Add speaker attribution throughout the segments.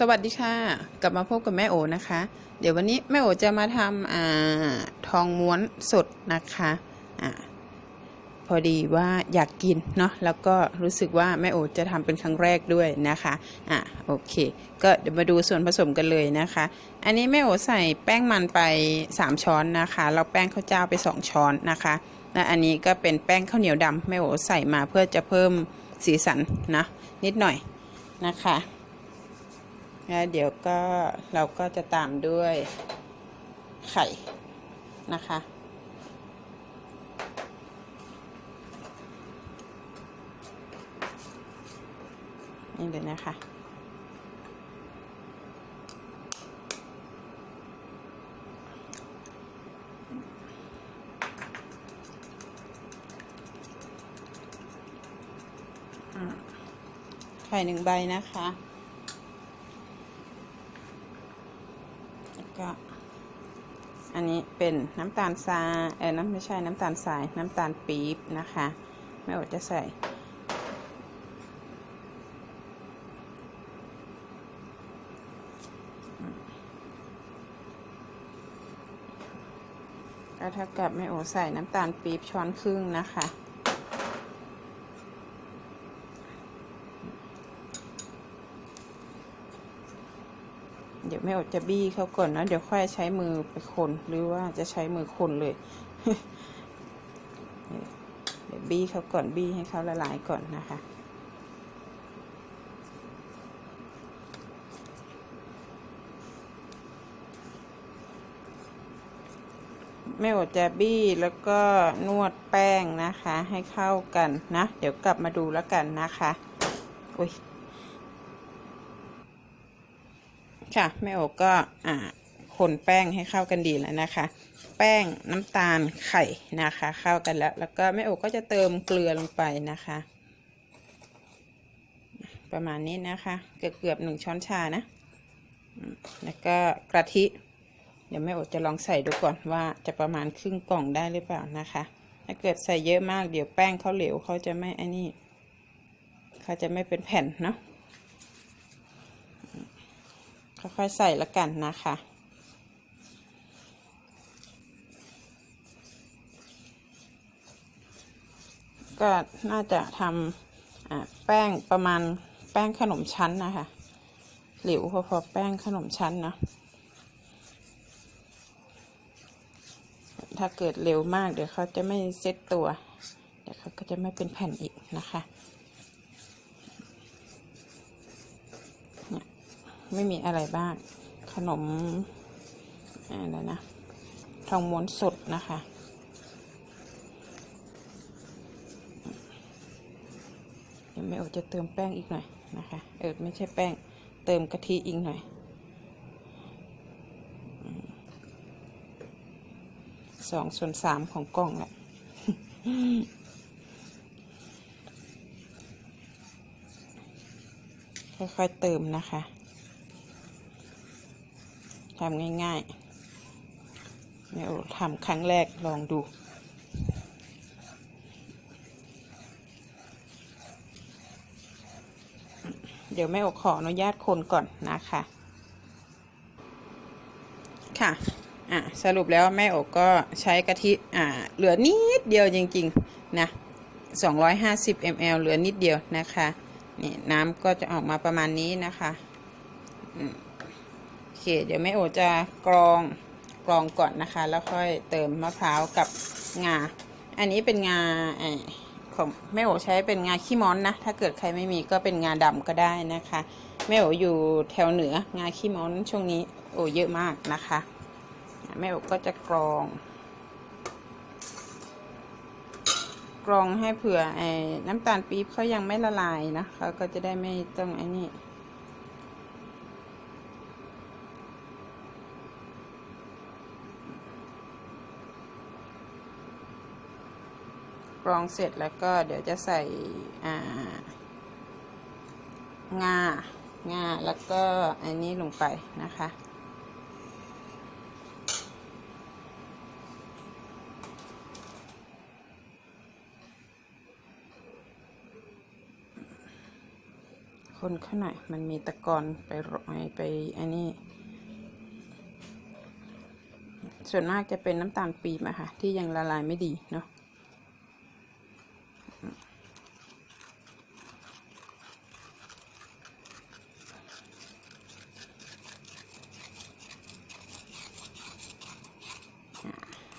Speaker 1: สวัสดีค่ะ กลับมาพบกับแม่โอนะคะ เดี๋ยววันนี้แม่โอจะมาทำอ่าทองม้วนสดนะคะอ่าพอดีว่าอยากกินเนาะแล้วก็รู้สึกว่าแม่โอจะทำเป็นครั้งแรกด้วยนะคะอะโอเค ก็เดี๋ยวมาดูส่วนผสมกันเลยนะคะ อันนี้แม่โอใส่แป้งมันไป 3 ช้อนนะคะแล้วแป้งข้าวเจ้าไป 2 ช้อนนะคะและอันนี้ก็เป็นแป้งข้าวเหนียวดำแม่โอใส่มาเพื่อจะเพิ่มสีสันนะนิดหน่อยนะคะ แล้วเดี๋ยวก็เราก็จะตามด้วยไข่นะคะ นี่เลยนะคะไข่หนึ่งใบนะคะ แล้ว ก็อันนี้เป็นน้ำตาลทรายเออน้ำไม่ใช่น้ำตาลทราย น้ำตาลปี๊บนะคะไม่อดจะใส่ก็เท่ากับแม่โอใส่น้ำตาลปี๊บช้อนครึ่งนะคะ เดี๋ยวแม่อดจะบี้เขาก่อนนะ เดี๋ยวค่อยใช้มือไปคนหรือว่าจะใช้มือคนเลย เดี๋ยวบี้เขาก่อนบี้ให้เขาละลายก่อนนะคะแม่อดจะบี้แล้วก็นวดแป้งนะคะ ให้เข้ากันนะ เดี๋ยวกลับมาดูแล้วกันนะคะ อุ้ย ค่ะแม่โอก็อ่าคนแป้งให้เข้ากันดีแล้วนะคะ แป้งน้ำตาลไข่นะคะ เข้ากันแล้ว แล้วก็แม่โอก็จะเติมเกลือลงไปนะคะ ประมาณนี้นะคะ เกือบเกือบหนึ่งช้อนชานะ แล้วก็กะทิ เดี๋ยวแม่โอจะลองใส่ดูก่อนว่าจะประมาณครึ่งกล่องได้หรือเปล่านะคะ ถ้าเกิดใส่เยอะมากเดี๋ยวแป้งเขาเหลวเขาจะไม่ไอ้นี่เขาจะไม่เป็นแผ่นเนาะ ค่อยๆใส่ละกันนะคะ ก็น่าจะทำแป้งประมาณแป้งขนมชั้นนะคะ หลิวพอๆแป้งขนมชั้นนะถ้าเกิดเร็วมากเดี๋ยวเขาจะไม่เซ็ตตัว เดี๋ยวเขาก็จะไม่เป็นแผ่นอีกนะคะ ไม่มีอะไรบ้าง ขนมอะไรนะ ทองม้วนสดนะคะ เดี๋ยวแม่โอจะเติมแป้งอีกหน่อยนะคะ เออไม่ใช่แป้ง เติมกะทิอีกหน่อย สองส่วนสามของกล่องแหละค่อยๆเติมนะคะ ทำง่ายๆแม่โอทำครั้งแรกลองดูเดี๋ยวแม่โอขออนุญาตคนก่อนนะคะ ค่ะ อะสรุปแล้วแม่โอก็ใช้กะทิอ่าเหลือนิดเดียวจริงๆนะ250 ml เหลือนิดเดียวนะคะ นี่น้ำก็จะออกมาประมาณนี้นะคะ อืม เคเดี๋ยวแม่โอจะกรองกรองก่อนนะคะ แล้วค่อยเติมมะพร้าวกับงา อันนี้เป็นงาไอของแม่โอใช้เป็นงาขี้ม้อนนะ ถ้าเกิดใครไม่มีก็เป็นงาดำก็ได้นะคะแม่โออยู่แถวเหนืองาขี้ม้อนช่วงนี้โอเยอะมากนะคะแม่โอก็จะกรอง กรองให้เผื่อไอ้น้ำตาลปี๊บเขายังไม่ละลายนะเขาก็จะได้ไม่ต้องไอ้นี่ รองเสร็จแล้วก็เดี๋ยวจะใส่งางาแล้วก็อันนี้ลงไปนะคะ คนข้างหน่อยมันมีตะกอนไปรอยไปอันนี้ส่วนมากจะเป็นน้ำตาลปี๊บอะค่ะ ที่ยังละลายไม่ดีเนาะ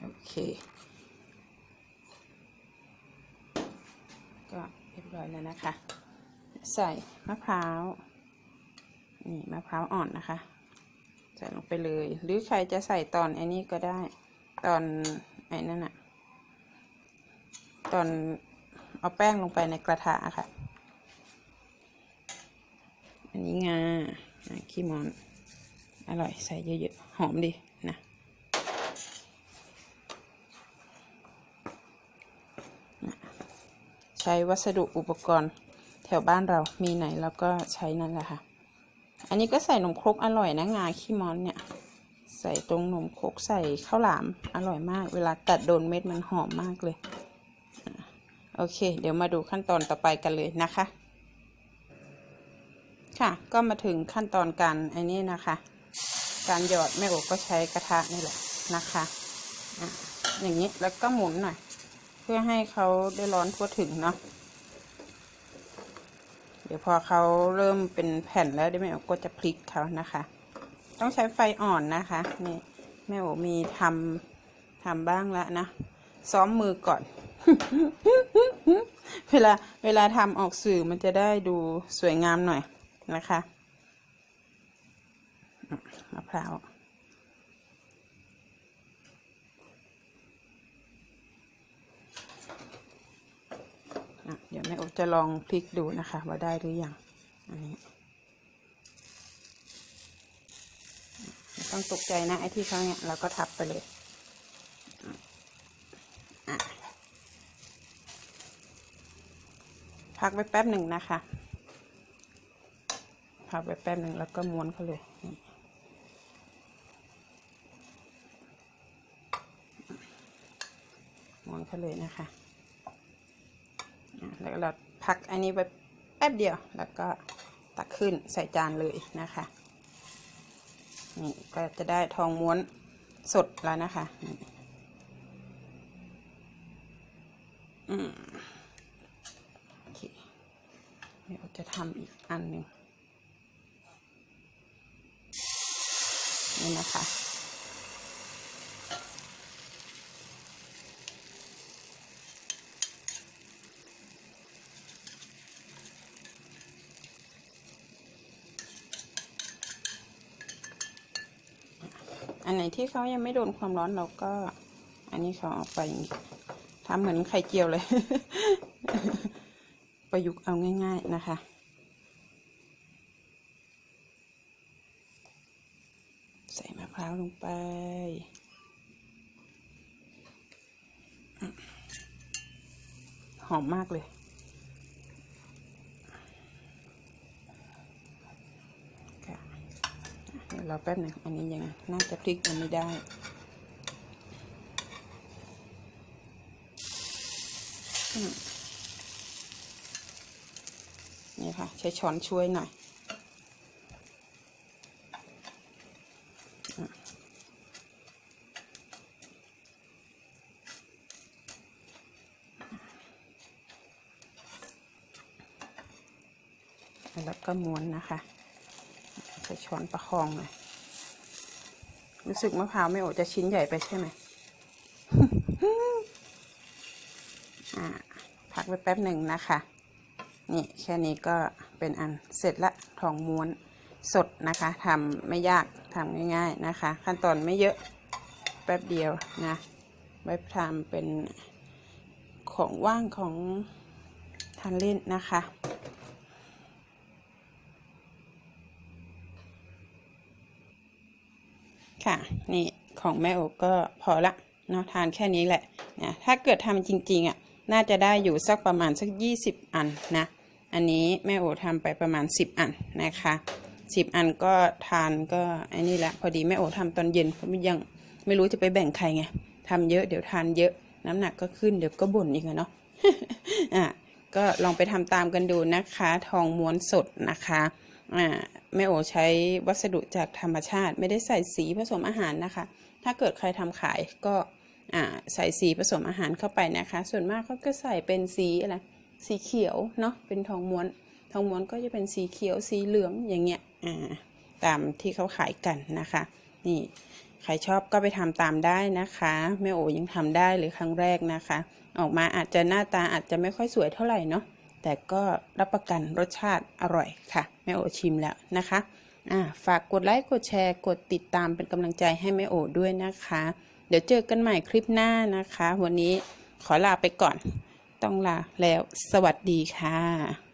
Speaker 1: โอเค ก็ เรียบร้อยแล้วนะคะ ใส่มะพร้าวนี่มะพร้าวอ่อนนะคะ ใส่ลงไปเลย หรือใครจะใส่ตอนไอ้นี้ก็ได้ตอนไอ้นั่นอะตอนเอาแป้งลงไปในกระทะค่ะ อันนี้งาขี้มอน อร่อยใส่เยอะๆ หอมดีนะ ช้วัสดุอุปกรณ์ แถวบ้านเรามีไหนเราก็ใช้นั่นแหละค่ะ อันนี้ก็ใส่นมครกอร่อยนะงาขี้มอนเนี่ย ใส่ตรงนมครกใส่ข้าวหลามอร่อยมาก เวลากัดโดนเม็ดมันหอมมากเลย โอเค เดี๋ยวมาดูขั้นตอนต่อไปกันเลยนะคะ ค่ะก็มาถึงขั้นตอนการไอ้นี่นะคะ การหยอดแม่โอกก็ใช้กระทะนี่แหละนะคะอะอย่างนี้แล้วก็หมุนหน่อย พื่อให้เขาได้ร้อนทั่วถึงเนาะเดี๋ยวพอเขาเริ่มเป็นแผ่นแล้วเดี๋ยวแม่โอก็จะพลิกเขานะคะ ต้องใช้ไฟอ่อนนะคะนี่แม่โอมีทำทำบ้างแล้วนะซ้อมมือก่อน เวลาเวลาทำออกสื่อมันจะได้ดูสวยงามหน่อยนะคะอืมมะพร้าว อะเดี๋ยวแม่โอ จะลองพลิกดูนะคะ ว่าได้หรือยังอันนี้ ต้องตกใจนะไอ้ที่เขาเนี่ยเราก็ทับไปเลยพักไว้แป๊บหนึ่งนะคะ พักไว้แป๊บหนึ่งแล้วก็ม้วนเขาเลยม้วนเขาเลยนะคะ แล้วเรา พักอันนี้ไปแป๊บเดียว แล้วก็ตักขึ้นใส่จานเลยนะคะนี่ก็จะได้ทองม้วนสดแล้วนะคะอืมโอเคเดี๋ยวจะทำอีกอันหนึ่งนี่นะคะ อันไหนที่เขายังไม่โดนความร้อนเราก็ อันนี้เขาเอาไปอย่างนี้ทำเหมือนไข่เจียวเลย ประยุกต์เอาง่าย ๆนะคะใส่มะพร้าวลงไป หอมมากเลย ค่ะ เดี๋ยวเราแป๊บหนึ่งอันนี้ยังน่าจะพลิกยังไม่ได้ นี่ค่ะ ใช้ช้อนช่วยหน่อยแล้วก็ม้วนนะคะ ใช้ช้อนประคองหน่อยรู้สึกมะพร้าวไม่โอจะชิ้นใหญ่ไปใช่ไหมอ่าพักไว้แป๊บหนึ่งนะคะ นี่แค่นี้ก็เป็นอันเสร็จละทองม้วนสดนะคะทำไม่ยากทำง่าย ๆนะคะ ขั้นตอนไม่เยอะแป๊บเดียวนะไว้ทำเป็นของว่างของทานเล่นนะคะ ค่ะ นี่ของแม่โอก็พอละเนาะทานแค่นี้แหละนะถ้าเกิดทำจริงๆอะน่าจะได้อยู่สักประมาณสักยี่สิบอันนะอันนี้แม่โอทำไปประมาณสิบอันนะคะสิบอันก็ทานก็อ้นี่แหละพอดีแม่โอทำตอนเย็นเพราะมันยังไม่รู้จะไปแบ่งใครไงทำเยอะเดี๋ยวทานเยอะน้ำหนักก็ขึ้นเดี๋ยวก็บ่นอีกเนาะอะก็ลองไปทำตามกันดูนะคะ ทองม้วนสดนะคะอ่า แม่โอใช้วัสดุจากธรรมชาติ ไม่ได้ใส่สีผสมอาหารนะคะ ถ้าเกิดใครทำขายก็ใส่สีผสมอาหารเข้าไปนะคะ ส่วนมากเขาก็ใส่เป็นสีอะไรสีเขียวเนาะเป็นทองม้วน ทองม้วนก็จะเป็นสีเขียวสีเหลืองอย่างเงี้ยตามที่เขาขายกันนะคะ นี่ใครชอบก็ไปทำตามได้นะคะแม่โอยังทำได้เลยครั้งแรกนะคะ ออกมาอาจจะหน้าตาอาจจะไม่ค่อยสวยเท่าไหร่เนาะ แต่ก็รับประกันรสชาติอร่อยค่ะแม่โอชิมแล้วนะคะอ่าฝากกดไลค์กดแชร์ กดติดตามเป็นกำลังใจให้แม่โอด้วยนะคะ เดี๋ยวเจอกันใหม่คลิปหน้านะคะ วันนี้ขอลาไปก่อน ต้องลาแล้วสวัสดีค่ะ